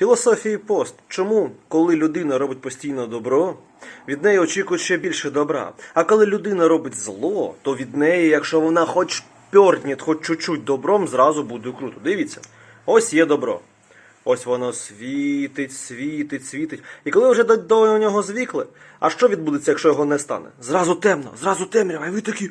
Філософії пост. Чому, коли людина робить постійно добро, від неї очікують ще більше добра. А коли людина робить зло, то від неї, якщо вона хоч пьортнет, хоч чуть-чуть добром, зразу буде круто. Дивіться, ось є добро. Ось воно світить, світить, світить. І коли вже до, до нього звикли, а що відбудеться, якщо його не стане? Зразу темно, зразу темрява, і ви такі.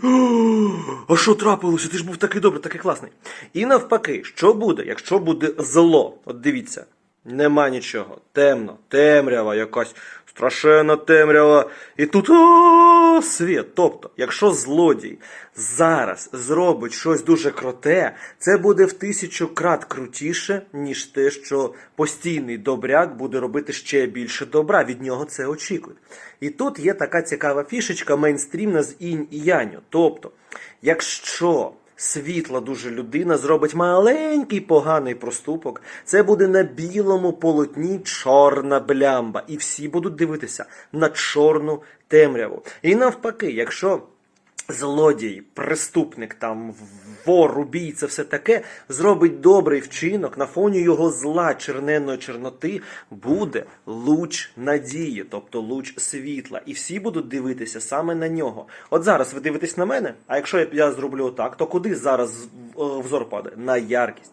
А що трапилося? Ти ж був такий добрий, такий класний. І навпаки, що буде, якщо буде зло? От дивіться, нема нічого. Темно, темрява якась, страшенна темрява. І тут о, світ. Тобто, якщо злодій зараз зробить щось дуже круте, це буде в тисячу крат крутіше, ніж те, що постійний добряк буде робити ще більше добра. Від нього це очікують. І тут є така цікава фішечка мейнстрімна з інь і яню. Тобто, якщо світла дуже людина зробить маленький поганий проступок, це буде на білому полотні чорна блямба. І всі будуть дивитися на чорну темряву. І навпаки, якщо злодій, преступник, там вор, убійця, все таке, зробить добрий вчинок, на фоні його зла черненої чорноти буде луч надії, тобто луч світла. І всі будуть дивитися саме на нього. От зараз ви дивитесь на мене, а якщо я, зроблю отак, то куди зараз е, взор падає? На яркість.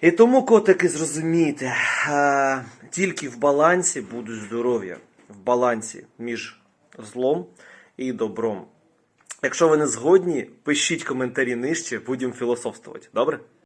І тому, котики, зрозумійте, е, тільки в балансі будуть здоров'я, в балансі між злом і добром. Якщо ви не згодні, пишіть коментарі нижче, будемо філософствувати. Добре?